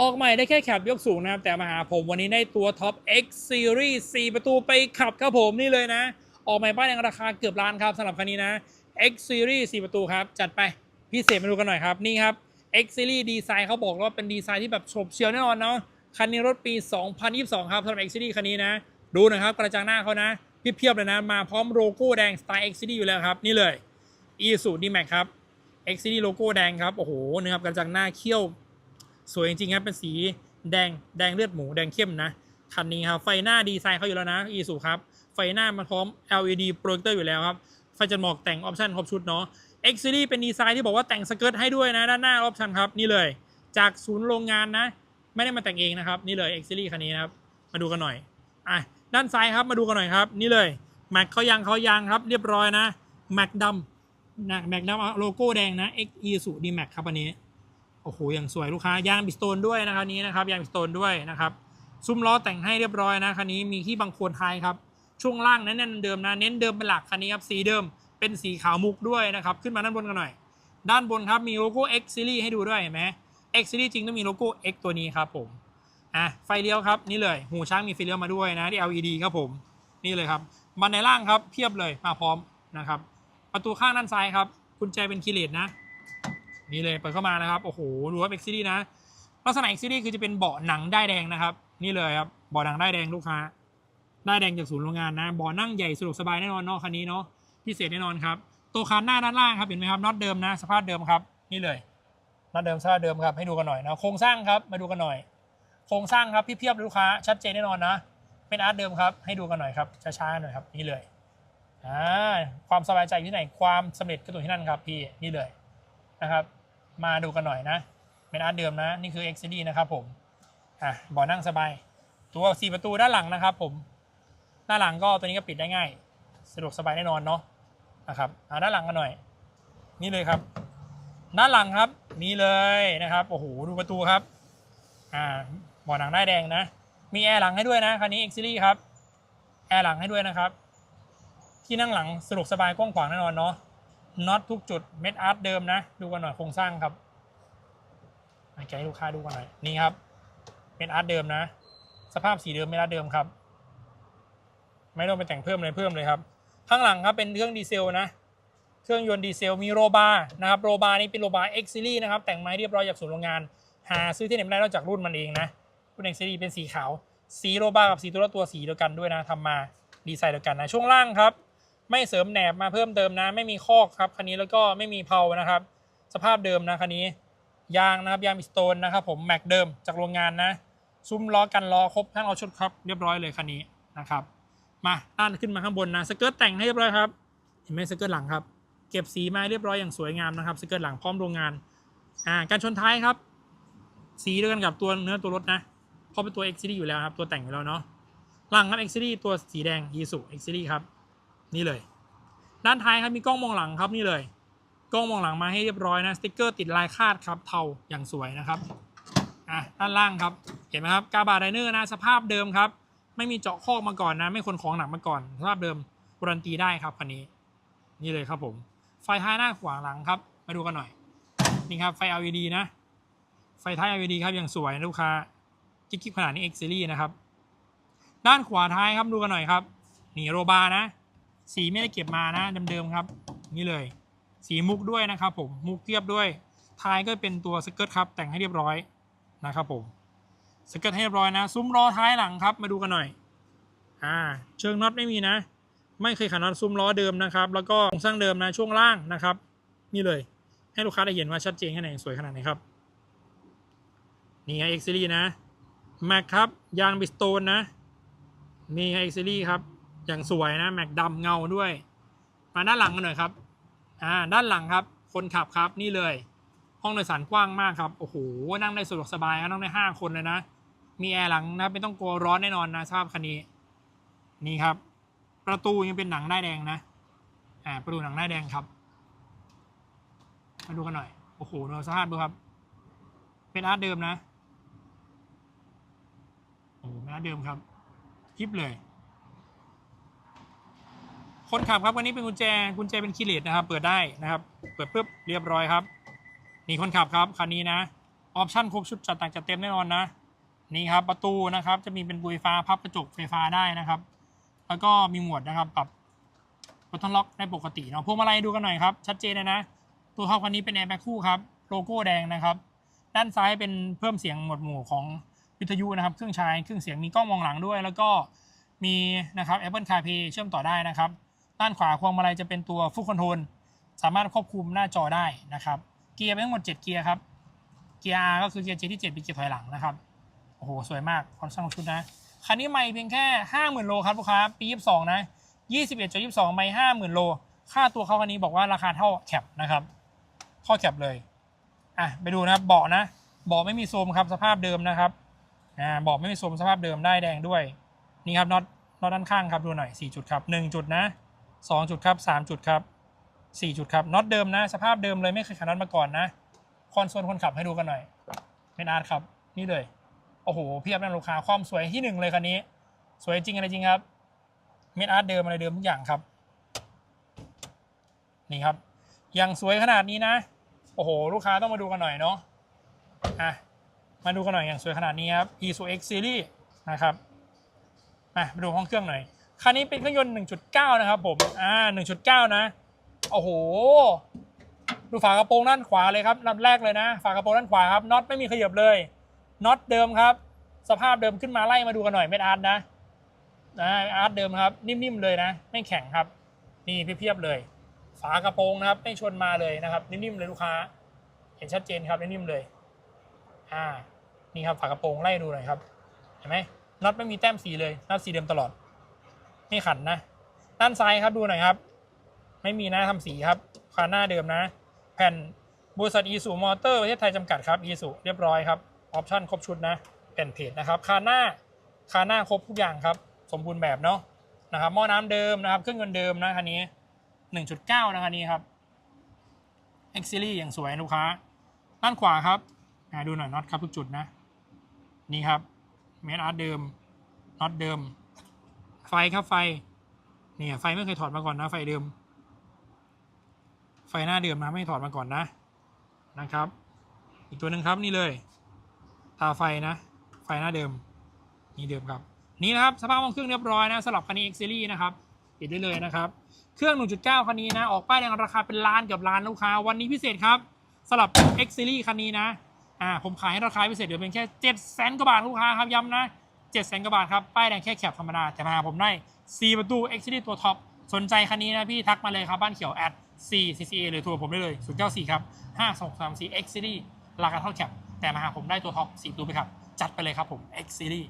ออกใหม่ได้แค่แคปยกสูงนะครับ แต่มาหาผมวันนี้ได้ตัวท็อป X Series 4 ประตูไปขับครับผมนี่เลยนะ ออกใหม่ป้ายแดงราคาเกือบล้านครับสำหรับคันนี้นะ X Series 4 ประตูครับ จัดไปพิเศษมาดูกันหน่อยครับ นี่ครับ X Series ดีไซน์เขาบอกว่าเป็นดีไซน์ที่แบบโฉบเฉี่ยวแน่นอนเนาะคันนี้รถปี 2022 ครับสำหรับ X Series คันนี้นะ ดูนะครับกระจังหน้าเขานะเพียบๆเลยนะมาพร้อมโลโก้แดงสไตล์ X Series อยู่แล้วครับนี่เลย e s u d m a x ครับ X Series โลโก้แดงครับโอ้โหนะครับกระจังหน้าเขี้ยว สวยจริงๆครับเป็นสีแดงแดงเลือดหมูแดงเข้มนะคันนี้ครับไฟหน้าดีไซน์เขาอยู่แล้วนะ e s u ครับไฟหน้ามันพร้อม LED โปรเจคเตอร์อยู่แล้วครับไฟจันหมอกแต่งออปชั่นครบชุดเนาะ X Series เป็นดีไซน์ที่บอกว่าแต่งสเกิร์ตให้ด้วยนะ ด้านหน้าออปชั่นครับนี่เลย จากศูนย์โรงงานนะ ไม่ได้มาแต่งเองนะครับ นี่เลย X Series คันนี้นะครับ มาดูกันหน่อยอะด้านซ้ายครับมาดูกันหน่อยครับ นี่เลยแม็กเขายางเขายางครับ เรียบร้อยนะแม็กดำนะแม็กดำโลโก้แดงนะ X e s u d m a x ครับอันนี้ โอ้โหอย่างสวยลูกค้ายางบิสโตนด้วยนะครับนี้นะครับยางบิสโตนด้วยนะครับซุ้มล้อแต่งให้เรียบร้อยนะคันนี้มีที่บังโคลนท้ายครับช่วงล่างนั้นเดิมนะเน้นเดิมเป็นหลักคันนี้ครับสีเดิมเป็นสีขาวมุกด้วยนะครับขึ้นมาด้านบนกันหน่อย ด้านบนครับมีโลโก้ X Series ให้ดูด้วยเห็นไหม X Series จริงต้องมีโลโก้ X ตัวนี้ครับผมอะไฟเลี้ยวครับนี่เลยหูช้างมีไฟเลี้ยวมาด้วยนะที่ LED ครับผมนี่เลยครับบันไดล่างครับเพียบเลยมาพร้อมนะครับประตูข้างด้านซ้ายครับกุญแจเป็นคีเลสนะ นี่เลยเปิดเข้ามานะครับโอ้โหดูว่า X Series นะลักษณะ X Series คือจะเป็นเบาะหนังได้แดงนะครับ นี่เลยครับเบาะหนังได้แดงลูกค้าได้แดงจากศูนย์โรงงานนะเบาะนั่งใหญ่สะดวกสบายแน่นอนเนาะคันนี้เนาะพิเศษแน่นอนครับตัวคานหน้าด้านล่างครับเห็นไหมครับน็อตเดิมนะสภาพเดิมครับ นี่เลยน็อตเดิมสภาพเดิมครับให้ดูกันหน่อยนะโครงสร้างครับมาดูกันหน่อย โครงสร้างครับพี่เพียบลูกค้าชัดเจนแน่นอนนะ เป็นอาร์ตเดิมครับให้ดูกันหน่อยครับช้าๆหน่อยครับนี่เลยอ่าความสบายใจอยู่ที่ไหนความสำเร็จก็ตัวที่นั่นครับพี่นี่เลยนะครับ มาดูกันหน่อยนะ เป็นอาร์ตเดิมนะ นี่คือ XCD นะครับผมอะเบาะนั่งสบาย ตัวสี่ประตูด้านหลังนะครับผมด้านหลังก็ตัวนี้ก็ปิดได้ง่าย สะดวกสบายแน่นอนเนาะนะครับอ่าด้านหลังกันหน่อย นี่เลยครับด้านหลังครับนี่เลยนะครับโอ้โหดูประตูครับอ่าเบาะหนังได้าแดงนะ มีแอร์หลังให้ด้วยนะคันนี้ X Series ครับแอร์หลังให้ด้วยนะครับ ที่นั่งหลังสะดวกสบายกว้างขวางแน่นอนเนาะ น็อตทุกจุดเม็ดอาร์ตเดิมนะ ดูกันหน่อยโครงสร้างครับให้แกให้ลูกค้าดูกันหน่อยนี่ครับเม็ดอาร์ตเดิมนะ สภาพสีเดิมเม็ดอาร์ตเดิมครับ ไม่ต้องไปแต่งเพิ่มเลยเพิ่มเลยครับ ข้างหลังครับเป็นเครื่องดีเซลนะ เครื่องยนต์ดีเซลมีโรบาร์นะครับโรบาร์นี้เป็นโรบาร์ X Series นะครับแต่งไม้เรียบร้อยจากศูนย์โรงงาน หาซื้อที่ไหนไม่ได้นอกจากรุ่นมันเองนะรุ่น X Series เป็นสีขาวสีโรบาร์กับสีตัวละตัวสีเดียวกันด้วยนะทำมาดีไซน์เดียวกันนะช่วงล่างครับ ไม่เสริมแหนบมาเพิ่มเติมนะ ไม่มีคอกครับคันนี้แล้วก็ไม่มีเพลานะครับ สภาพเดิมนะคันนี้ ยางนะครับยางมิสโตนนะครับผมแม็กเดิมจากโรงงานนะ ซุ้มล้อกันล้อครบทั้งล้อชุดครับเรียบร้อยเลยคันนี้นะครับ มาด้านขึ้นมาข้างบนนะสเกิร์ตแต่งให้เรียบร้อยครับเห็นไหมสเกิร์ตหลังครับ เก็บสีมาเรียบร้อยอย่างสวยงามนะครับสเกิร์ตหลังพร้อมโรงงานอ่าการชนท้ายครับ สีเดียวกันกับตัวเนื้อตัวรถนะเพราะเป็นตัว X Series อยู่แล้วครับตัวแต่งอยู่แล้วเนาะหลังครับ X Series ตัวสีแดง y ีสุ X Series ครับ นี่เลย ด้านท้ายครับมีกล้องมองหลังครับนี่เลย กล้องมองหลังมาให้เรียบร้อยนะสติ๊กเกอร์ติดลายคาดครับเทาอย่างสวยนะครับอะด้านล่างครับเห็นไหมครับกาบาไดเนอร์นะสภาพเดิมครับ ไม่มีเจาะคอกมาก่อนนะ ไม่คนของหนักมาก่อน สภาพเดิมการันตีได้ครับคันนี้ นี่เลยครับผม ไฟท้ายหน้าขวางหลังครับ มาดูกันหน่อย นี่ครับไฟ LED นะ ไฟท้าย LED ครับอย่างสวยนะลูกค้ากิ๊กขนาดนี้ X Series นะครับ ด้านขวาท้ายครับดูกันหน่อยครับ นี่โรบานะ สีไม่ได้เก็บมานะเดิมๆครับ นี่เลย สีมุกด้วยนะครับผมมุกเรียบด้วยท้ายก็เป็นตัวสเกิร์ตครับแต่งให้เรียบร้อยนะครับผมสเกิร์ตให้เรียบร้อยนะ ซุ้มล้อท้ายหลังครับ มาดูกันหน่อยอ่าเชิงน็อตไม่มีนะ ไม่เคยขันน็อตซุ้มล้อเดิมนะครับ แล้วก็โครงสร้างเดิมนะช่วงล่างนะครับ นี่เลย ให้ลูกค้าได้เห็นว่าชัดเจนแค่ไหนสวยขนาดไหนครับนี่ไง X Series นะแม็กครับยางบิสโตนนะนี่ไง X Series ครับ อย่างสวยนะแม็กดำเงาด้วย มาด้านหลังกันหน่อยครับ อ่า ด้านหลังครับ คนขับครับนี่เลย ห้องโดยสารกว้างมากครับ โอ้โห นั่งได้สะดวกสบายนั่งได้ห้าคนเลยนะ มีแอร์หลังนะ ไม่ต้องกลัวร้อนแน่นอนนะสภาพคันนี้ นี่ครับ ประตูยังเป็นหนังได้าแดงนะ อ่า ประตูหนังได้าแดงครับ มาดูกันหน่อย โอ้โหดูสภาพดูครับ เป็นอาร์ตเดิมนะ โอ้โหเป็นอาร์ตเดิมครับคลิปเลย คนขับครับวันนี้เป็นกุญแจกุญแจเป็นคีย์เลสนะครับ เปิดได้นะครับ เปิดปุ๊บเรียบร้อยครับ นี่คนขับครับคันนี้นะออปชั่นครบชุดจัดต่งจัดเต็มแน่นอนนะ นี่ครับประตูนะครับ จะมีเป็นบุยฟ้าพับกระจกไฟฟ้าได้นะครับ แล้วก็มีหมวดนะครับปรับบัตเทิลล็อกได้ปกติเนาะพวงมาลัยดูกันหน่อยครับ ชัดเจนเลยนะ ตัวท็อปคันนี้เป็นแอร์แบ็คคู่ครับโลโก้แดงนะครับ ด้านซ้ายเป็นเพิ่มเสียงหมวดหมู่ของวิทยุนะครับ เครื่องใช้เครื่องเสียงมีกล้องมองหลังด้วย แล้วก็มีนะครับ Apple CarPlay เชื่อมต่อได้นะครับ ด้านขวาพวงมาลัยจะเป็นตัวฟุ l คอนโทรลสามารถควบคุมหน้าจอได้นะครับเกียร์เป็นทั้งหมด 7 เกียร์ครับเกียร์ R ก็คือเกียร์ J ที่7เป็นเกียร์ถอยหลังนะครับโอ้โหสวยมากคอนสร้างชุดนะคันนี้ไม่เพียงแค่ 50,000 โลครับลูกค้าปี 22 นะ 21.22 ไม่ 50,000 โล ค่าตัวเขาคันนี้บอกว่าราคาเท่าแคปนะครับเท่าแคปเลยอะไปดูนะครับเบาะนะเบาะไม่มีโซมครับสภาพเดิมนะครับอ่าเบาะไม่มีโซมสภาพเดิมได้แดงด้วยนี่ครับน็อตน็อตด้านข้างครับดูหน่อย4จุดครับ1จุดนะ 2 จุดครับ 3 จุดครับ 4 จุดครับน็อตเดิมนะ สภาพเดิมเลยไม่เคยขัดน็อตมาก่อนนะ คอนโซลคนขับให้ดูกันหน่อยเป็นอาร์ตครับ นี่เลย โอ้โหเพียบนะลูกค้าความสวยที่หนึ่งเลยคันนี้ สวยจริงอะไรจริงครับ เม็ดอาร์ตเดิมอะไรเดิมทุกอย่างครับ นี่ครับอย่างสวยขนาดนี้นะ โอ้โห ลูกค้าต้องมาดูกันหน่อยเนาะอะมาดูกันหน่อยอย่างสวยขนาดนี้ครับ Isuzu X Series นะครับมาดูห้องเครื่องหน่อย คันนี้เป็นเครื่องยนต์ 1.9 นะครับผม อ่า 1.9 นะ โอ้โห ดูฝากระโปรงด้านขวาเลยครับลำแรกเลยนะ ฝากระโปรงด้านขวาครับ น็อตไม่มีขยับเลย น็อตเดิมครับ สภาพเดิมขึ้นมาไล่มาดูกันหน่อยเม็ดอาร์ตนะนะอาร์ตเดิมครับ นิ่มๆเลยนะ ไม่แข็งครับ นี่เพียบๆเลย ฝากระโปรงนะครับ ไม่ชนมาเลยนะครับ นิ่มๆเลยลูกค้า เห็นชัดเจนครับ นิ่มๆเลย อ่า นี่ครับฝากระโปรงไล่ดูหน่อยครับ เห็นไหมน็อตไม่มีแต้มสีเลยน็อตสีเดิมตลอด ไม่ขันนะ ด้านซ้ายครับดูหน่อยครับ ไม่มีนะทำสีครับคาหน้าเดิมนะ แผ่นบริษัทอีสุมอเตอร์ประเทศไทยจำกัดครับอีสุเรียบร้อยครับออปชั่นครบชุดนะแผ่นเพจนะครับคาหน้าคาหน้าครบทุกอย่างครับ สมบูรณ์แบบเนาะนะครับหม้อน้ำเดิมนะครับเครื่องยนต์เดิมนะคันนี้ 1.9 นะคันนี้ครับ X Series อย่างสวยลูกค้า ด้านขวาครับดูหน่อยน็อตครับทุกจุดนะ นี่ครับเมทอาร์ตเดิมน็อตเดิม ไฟครับไฟ เนี่ยไฟไม่เคยถอดมาก่อนนะไฟเดิม ไฟหน้าเดิมนะไม่ถอดมาก่อนนะนะครับ อีกตัวหนึ่งครับนี่เลยตาไฟนะ ไฟหน้าเดิม นี่เดิมครับ นี่นะครับสภาพห้องเครื่องเรียบร้อยนะสำหรับคันนี้ X Series นะครับปิดได้เลยนะครับ เครื่อง 1.9 คันนี้นะ ออกป้ายแดงราคาเป็นล้านเกือบล้านลูกค้า วันนี้พิเศษครับสำหรับ X Series คันนี้นะ อ่า ผมขายให้ราคาพิเศษเดี๋ยวเป็นแค่ 7 0 0 0 0กว่าบาทลูกค้าครับย้ำนะ 7 0 0 0 0กว่าบาทครับ ป้ายแดงแค่แคบธรรมดา แต่มาหาผมได้ 4 ประตู X Series ตัวท็อป สนใจคันนี้นะพี่ทักมาเลยครับบ้านเขียวแอด4 CCA หรือโทรผมได้เลย094ครับ5234 X Series ราคาเท่าแคบแต่มาหาผมได้ตัวท็อป4ตัวไปครับ จัดไปเลยครับผม X Series